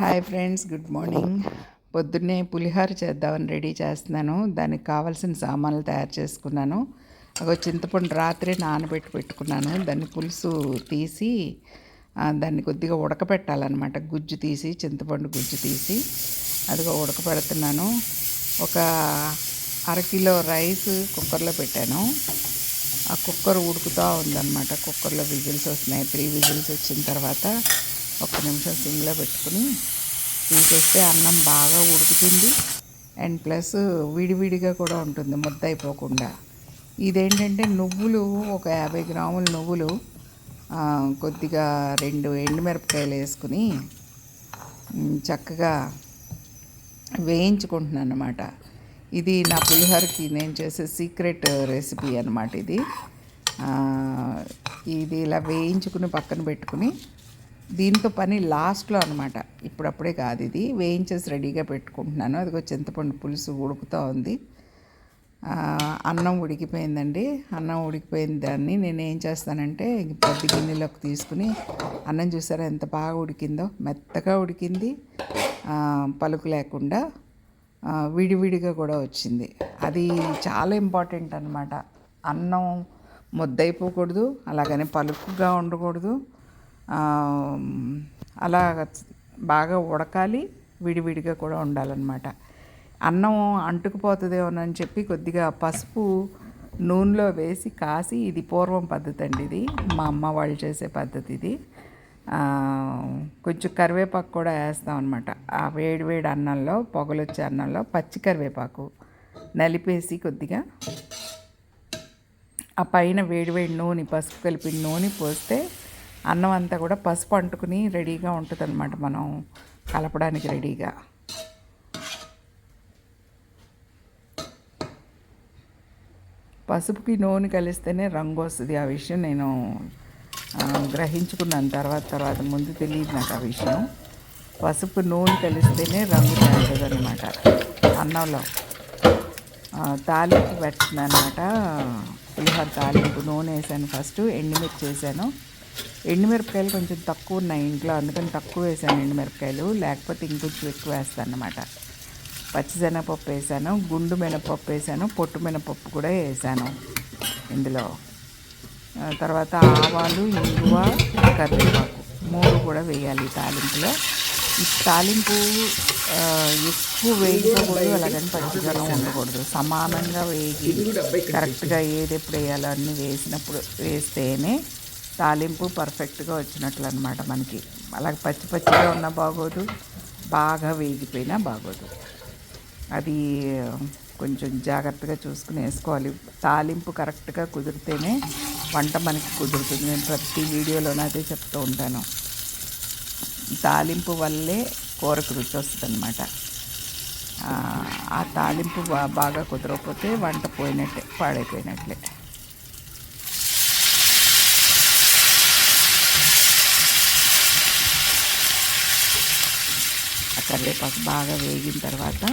Hi friends good morning. పొద్దున్నే పులిహోర చేద్దామని ready చేస్తున్నాను. దానికి కావాల్సిన సామాన్లు తయారు చేసుకున్నాను. అగో చింతపండు రాత్రి నానబెట్టి పెట్టుకున్నాను. దాన్ని పులుసు తీసి దాన్ని కొద్దిగా ఉడకపెట్టాలన్నమాట. గుజ్జు తీసి చింతపండు గుజ్జు తీసి అదిగో ఉడకపెడుతున్నాను. ఒక అరకిలో రైస్ కుక్కర్లో పెట్టాను. ఆ కుక్కర్ ఉడుకుతూ ఉందన్నమాట. కుక్కర్లో విజిల్స్ వస్తున్నాయి. త్రీ విజిల్స్ వచ్చిన తర్వాత ఒక్క నిమిషం సిమ్లో పెట్టుకుని తీసేస్తే అన్నం బాగా ఉడుకుతుంది. అండ్ ప్లస్ విడివిడిగా కూడా ఉంటుంది ముద్ద అయిపోకుండా ఇదేంటంటే నువ్వులు ఒక యాభై గ్రాముల నువ్వులు కొద్దిగా రెండు ఎండుమిరపకాయలు వేసుకుని చక్కగా వేయించుకుంటున్నాను అనమాట ఇది నా పులిహోరకి నేను చేసే సీక్రెట్ రెసిపీ అనమాట ఇది. ఇది ఇలా వేయించుకుని పక్కన పెట్టుకుని దీంతో పని లాస్ట్లో అనమాట ఇప్పుడప్పుడే కాదు ఇది. వేయించేసి రెడీగా పెట్టుకుంటున్నాను. అదిగో చింతపండు పులుసు ఉడుకుతూ ఉంది. అన్నం ఉడికిపోయిందండి. అన్నం ఉడికిపోయిన దాన్ని నేను ఏం చేస్తానంటే పెద్ద గిన్నెలోకి తీసుకుని అన్నం చూసారా ఎంత బాగా ఉడికిందో? మెత్తగా ఉడికింది. పలుకు లేకుండా విడివిడిగా కూడా వచ్చింది. అది చాలా ఇంపార్టెంట్ అనమాట అన్నం ముద్దయిపోకూడదు. అలాగని పలుకుగా ఉండకూడదు. అలా బాగా ఉడకాలి విడివిడిగా కూడా ఉండాలన్నమాట. అన్నం అంటుకుపోతుందేమోనని చెప్పి కొద్దిగా పసుపు నూనెలో వేసి కాసి ఇది పూర్వం పద్ధతి అండి ఇది. మా అమ్మ వాళ్ళు చేసే పద్ధతి ఇది. కొంచెం కరివేపాకు కూడా వేస్తాం అనమాట ఆ వేడి వేడి అన్నంలో పొగలొచ్చే అన్నంలో పచ్చి కరివేపాకు నలిపేసి కొద్దిగా ఆ పైన వేడి వేడి నూనె పసుపు కలిపి నూనె పోస్తే అన్నం అంతా కూడా పసుపు అంటుకుని రెడీగా ఉంటుంది అనమాట మనం కలపడానికి రెడీగా. పసుపుకి నూనె కలిస్తేనే రంగు వస్తుంది ఆ విషయం నేను గ్రహించుకున్నాను. తర్వాత తర్వాత ముందు తెలియదు నాకు ఆ విషయం. పసుపు నూనె కలిస్తేనే రంగు తేలుతుంది అనమాట అన్నంలో తాలింపు పెట్టింది అనమాట పులిహోర తాలింపు నూనె వేసాను ఫస్ట్ ఎండుమిర్చి వేసాను. ఎండుమిరపకాయలు కొంచెం తక్కువ ఉన్నాయి ఇంట్లో అందుకని తక్కువ వేసాను ఎండుమిరపకాయలు. లేకపోతే ఇంకొంచెం ఎక్కువ వేస్తాను అనమాట పచ్చిశనగపప్పు వేసాను గుండు మినపప్పు వేసాను పొట్టు మినపప్పు కూడా వేసాను ఇందులో. తర్వాత ఆవాలు ఇంగువ కరివేపాకు మూడు కూడా వేయాలి తాలింపులో. ఈ తాలింపు ఎక్కువ వేయకూడదు అలాగని పచ్చిదనం ఉండకూడదు సమానంగా వేగి కరెక్ట్గా ఏది ఎప్పుడు వేయాలో అన్నీ వేసినప్పుడు వేస్తేనే తాలింపు పర్ఫెక్ట్గా వచ్చినట్లు అనమాట మనకి. అలాగే పచ్చి పచ్చిగా ఉన్నా బాగోదు బాగా వేగిపోయినా బాగోదు. అది కొంచెం జాగ్రత్తగా చూసుకుని వేసుకోవాలి. తాలింపు కరెక్ట్గా కుదిరితేనే వంట మనకి కుదురుతుంది. నేను ప్రతి వీడియోలోనే అదే చెప్తూ ఉంటాను. తాలింపు వల్లే కూరకు రుచి వస్తుంది అనమాట ఆ తాలింపు బాగా కుదరకపోతే వంట పోయినట్టే పాడైపోయినట్లే. కరివేపాకు బాగా వేగిన తర్వాత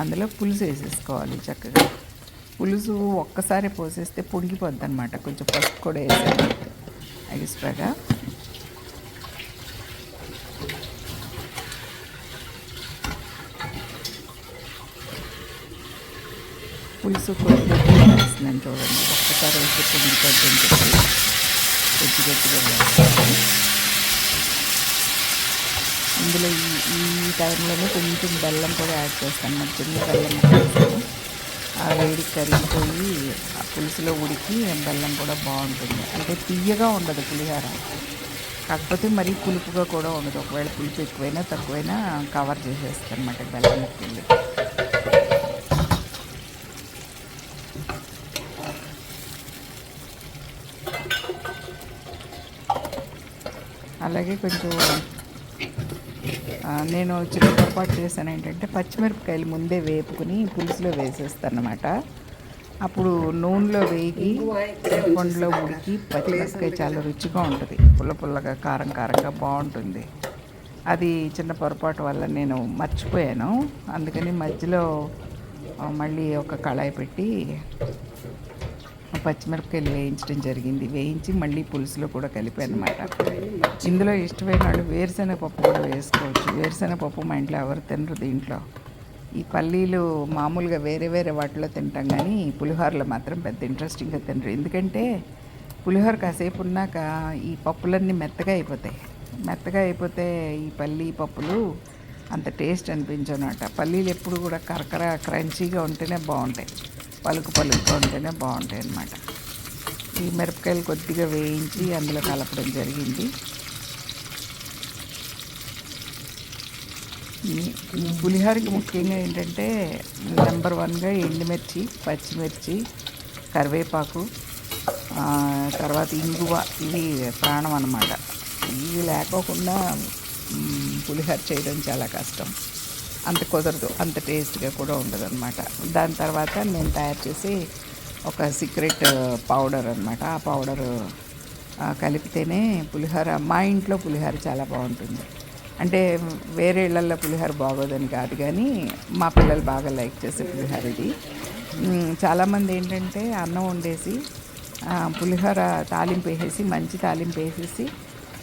అందులో పులుసు వేసేసుకోవాలి చక్కగా. పులుసు ఒక్కసారి పోసేస్తే పొంగిపోద్ది అనమాట కొంచెం పసుపు కూడా వేసాను ఎక్స్ట్రాగా. పులుసు కొద్దిగా వేస్తున్నాను చూడండి. ఒక్కసారి వేసి పొంగిపోద్ది అని చెప్పి గట్టిగా అందులో ఇందులో ఈ ఈ టైంలోనే కొంచెం బెల్లం కూడా యాడ్ చేస్తాను. మరి చిన్న బెల్లం ఆ వేడి కరిగిపోయి ఆ పులుసులో ఉడికి బెల్లం కూడా బాగుంటుంది. అంటే తీయగా ఉండదు పులిహోర. కాకపోతే మరీ పులుపుగా కూడా ఉండదు. ఒకవేళ పులుపు ఎక్కువైనా తక్కువైనా కవర్ చేసేస్తాను అనమాట బెల్లం ముక్కలు అలాగే కొంచెం నేను చిన్న పొరపాటు చేశాను ఏంటంటే పచ్చిమిరపకాయలు ముందే వేపుకుని పులుసులో వేసేస్తాను అప్పుడు నూనెలో వేగి పండులో ఉడికి పచ్చిమిరపకాయ చాలా రుచిగా ఉంటుంది. పుల్ల పుల్లగా కారం కారంగా బాగుంటుంది. అది చిన్న పొరపాటు వల్ల నేను మర్చిపోయాను. అందుకని మధ్యలో మళ్ళీ ఒక కళాయి పెట్టి పచ్చిమిరపకాయలు వేయించడం జరిగింది. వేయించి మళ్ళీ పులుసులో కూడా కలిపాను అనమాట ఇందులో ఇష్టమైన వాళ్ళు వేరుశెనగ పప్పు కూడా వేసుకోవచ్చు. వేరుశెనగ పప్పు మా ఇంట్లో ఎవరు తినరు దీంట్లో. ఈ పల్లీలు మామూలుగా వేరే వేరే వాటిలో తింటాం కానీ పులిహోరలో మాత్రం పెద్ద ఇంట్రెస్టింగ్గా తినరు. ఎందుకంటే పులిహోర కాసేపు ఉన్నాక ఈ పప్పులన్నీ మెత్తగా అయిపోతాయి. మెత్తగా అయిపోతే ఈ పల్లి పప్పులు అంత టేస్ట్ అనిపించనమాట పల్లీలు ఎప్పుడు కూడా కరకర క్రంచీగా ఉంటేనే బాగుంటాయి. పలుకు పలుకుగా ఉంటేనే బాగుంటాయి అన్నమాట. ఈ మిరపకాయలు కొద్దిగా వేయించి అందులో కలపడం జరిగింది. ఈ- పులిహోరకి ముఖ్యంగా ఏంటంటే నెంబర్ వన్గా ఎండుమిర్చి పచ్చిమిర్చి కరివేపాకు తర్వాత ఇంగువ ఇవి ప్రాణం అన్నమాట. ఇవి లేకోకుండా పులిహోర చేయడం చాలా కష్టం. అంత కుదరదు అంత టేస్ట్గా కూడా ఉండదు అనమాట దాని తర్వాత నేను తయారు చేసి ఒక సీక్రెట్ పౌడర్ అనమాట ఆ పౌడర్ కలిపితేనే పులిహోర మా ఇంట్లో పులిహోర చాలా బాగుంటుంది. అంటే వేరే ఇళ్ళల్లో పులిహోర బాగోదని కాదు కానీ మా పిల్లలు బాగా లైక్ చేసే పులిహోర ఇది. చాలామంది ఏంటంటే అన్నం వండేసి పులిహోర తాలింపు వేసేసి మంచి తాలింపు వేసేసి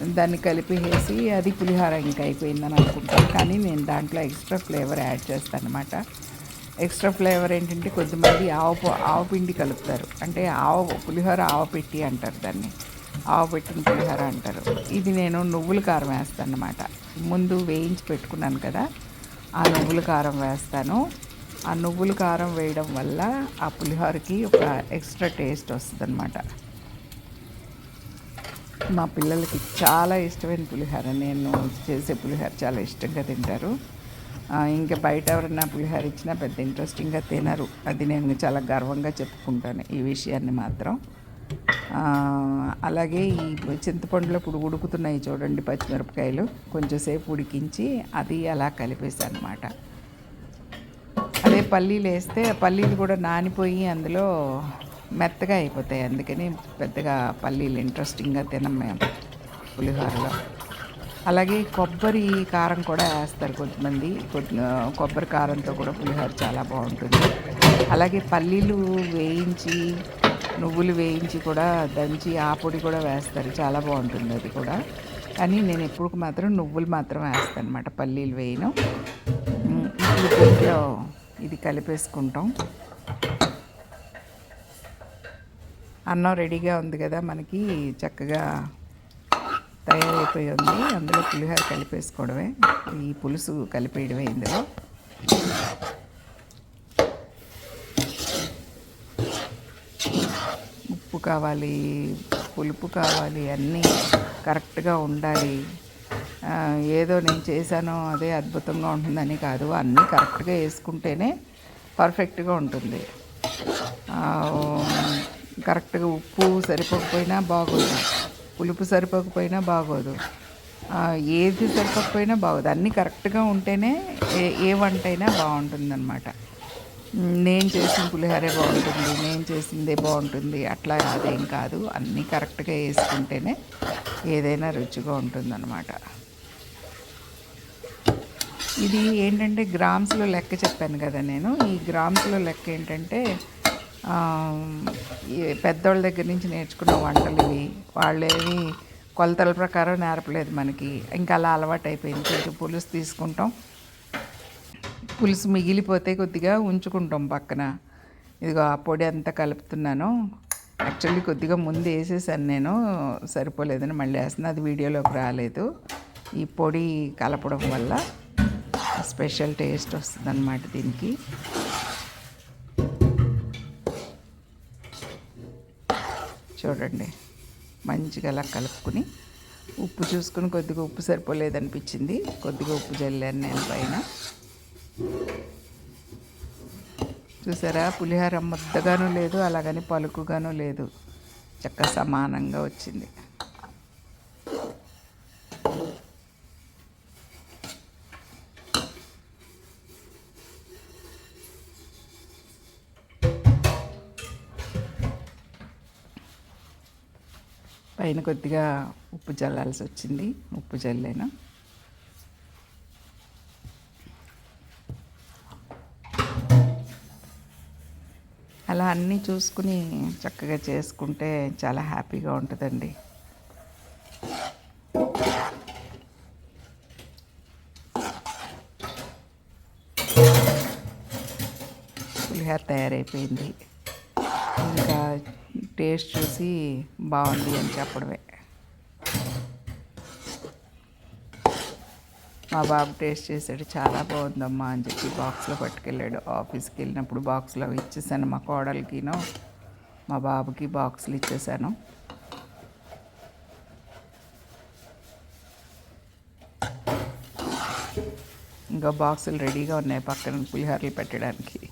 దాన్ని కలిపేసి అది పులిహోర ఇంకా అయిపోయిందని అనుకుంటాను. కానీ నేను దాంట్లో ఎక్స్ట్రా ఫ్లేవర్ యాడ్ చేస్తాను అనమాట ఎక్స్ట్రా ఫ్లేవర్ ఏంటంటే కొద్దిమంది ఆవు ఆవు పిండి కలుపుతారు. అంటే ఆవు పులిహోర ఆవు పెట్టి అంటారు దాన్ని. ఆవు పెట్టిన పులిహోర అంటారు. ఇది నేను నువ్వుల కారం వేస్తాను అనమాట ముందు వేయించి పెట్టుకున్నాను కదా ఆ నువ్వుల కారం వేస్తాను. ఆ నువ్వుల కారం వేయడం వల్ల ఆ పులిహోరకి ఒక ఎక్స్ట్రా టేస్ట్ వస్తుంది మా పిల్లలకి చాలా ఇష్టమైన పులిహోర. నేను చేసే పులిహోర చాలా ఇష్టంగా తింటారు. ఇంకా బయట ఎవరైనా పులిహోర ఇచ్చినా పెద్ద ఇంట్రెస్టింగ్గా తినరు. అది నేను చాలా గర్వంగా చెప్పుకుంటాను ఈ విషయాన్ని మాత్రం. అలాగే ఈ చింతపండులో ఇప్పుడు ఉడుకుతున్నాయి చూడండి పచ్చిమిరపకాయలు. కొంచెంసేపు ఉడికించి అది అలా కలిపేసాను అనమాట అదే పల్లీలు వేస్తే పల్లీలు కూడా నానిపోయి అందులో మెత్తగా అయిపోతాయి. అందుకని పెద్దగా పల్లీలు ఇంట్రెస్టింగ్గా తినం మేము పులిహోరలో. అలాగే కొబ్బరి కారం కూడా వేస్తారు కొంతమంది. కొద్ది కొబ్బరి కారంతో కూడా పులిహోర చాలా బాగుంటుంది. అలాగే పల్లీలు వేయించి నువ్వులు వేయించి కూడా దంచి ఆ పొడి కూడా వేస్తారు. చాలా బాగుంటుంది అది కూడా. కానీ నేను ఎప్పుడు మాత్రం నువ్వులు మాత్రం వేస్తాను అనమాట పల్లీలు వేయను. ఇప్పుడు దీంట్లో ఇది కలిపేసుకుంటాం. అన్నం రెడీగా ఉంది కదా మనకి చక్కగా తయారైపోయి ఉంది. అందులో పులిహోర కలిపేసుకోవడమే. ఈ పులుసు కలిపేయడమే ఇందులో. ఉప్పు కావాలి పులుపు కావాలి అన్నీ కరెక్ట్గా ఉండాలి. ఏదో నేను చేశాను అదే అద్భుతంగా ఉంటుందని కాదు. అన్నీ కరెక్ట్గా వేసుకుంటేనే పర్ఫెక్ట్గా ఉంటుంది. కరెక్ట్గా ఉప్పు సరిపోకపోయినా బాగోదు. పులుపు సరిపోకపోయినా బాగోదు. ఏది సరిపోకపోయినా బాగోదు. అన్నీ కరెక్ట్గా ఉంటేనే ఏ ఏ వంట అయినా బాగుంటుందన్నమాట. నేను చేసిన పులిహోరే బాగుంటుంది నేను చేసిందే బాగుంటుంది అట్లా అదేం కాదు. అన్నీ కరెక్ట్గా వేసుకుంటేనే ఏదైనా రుచిగా ఉంటుందన్నమాట. ఇది ఏంటంటే గ్రామ్స్లో లెక్క చెప్పాను కదా నేను. ఈ గ్రామ్స్లో లెక్క ఏంటంటే పెద్దోళ్ళ దగ్గర నుంచి నేర్చుకున్న వంటలు ఇవి. వాళ్ళేవి కొలతల ప్రకారం నేర్పలేదు మనకి. ఇంకా అలా అలవాటు అయిపోయింది కొంచెం పులుసు తీసుకుంటాం. పులుసు మిగిలిపోతే కొద్దిగా ఉంచుకుంటాం పక్కన. ఇదిగో ఆ పొడి అంతా కలుపుతున్నాను. యాక్చువల్లీ కొద్దిగా ముందు వేసేసాను నేను. సరిపోలేదని మళ్ళీ వేస్తున్నా. అది వీడియోలోకి రాలేదు. ఈ పొడి కలపడం వల్ల స్పెషల్ టేస్ట్ వస్తుంది అన్నమాట దీనికి. చూడండి. మంచిగా అలా కలుపుకుని ఉప్పు చూసుకుని కొద్దిగా ఉప్పు సరిపోలేదనిపించింది. కొద్దిగా ఉప్పు జల్లాను నేను పైన. చూసారా? పులిహోర ముద్దగాను లేదు అలాగని పలుకుగాను లేదు. చక్కగా సమానంగా వచ్చింది. పైన కొద్దిగా ఉప్పు చల్లాల్సి వచ్చింది. ఉప్పు చల్లాను. అలా అన్నీ చూసుకుని చక్కగా చేసుకుంటే చాలా హ్యాపీగా ఉంటుందండి. పులిహార తయారైపోయింది. ఇంకా టేస్ట్ చూసి బాగుంది అని చెప్పడమే. మా బాబు టేస్ట్ చేశాడు చాలా బాగుందమ్మా అని చెప్పి బాక్స్లో పట్టుకెళ్ళాడు. ఆఫీస్కి వెళ్ళినప్పుడు బాక్స్లో ఇచ్చేసాను మా కోడలకినో మా బాబుకి బాక్సులు ఇచ్చేసాను. ఇంకా బాక్సులు రెడీగా ఉన్నాయి పక్కన పులిహోరలు పెట్టడానికి.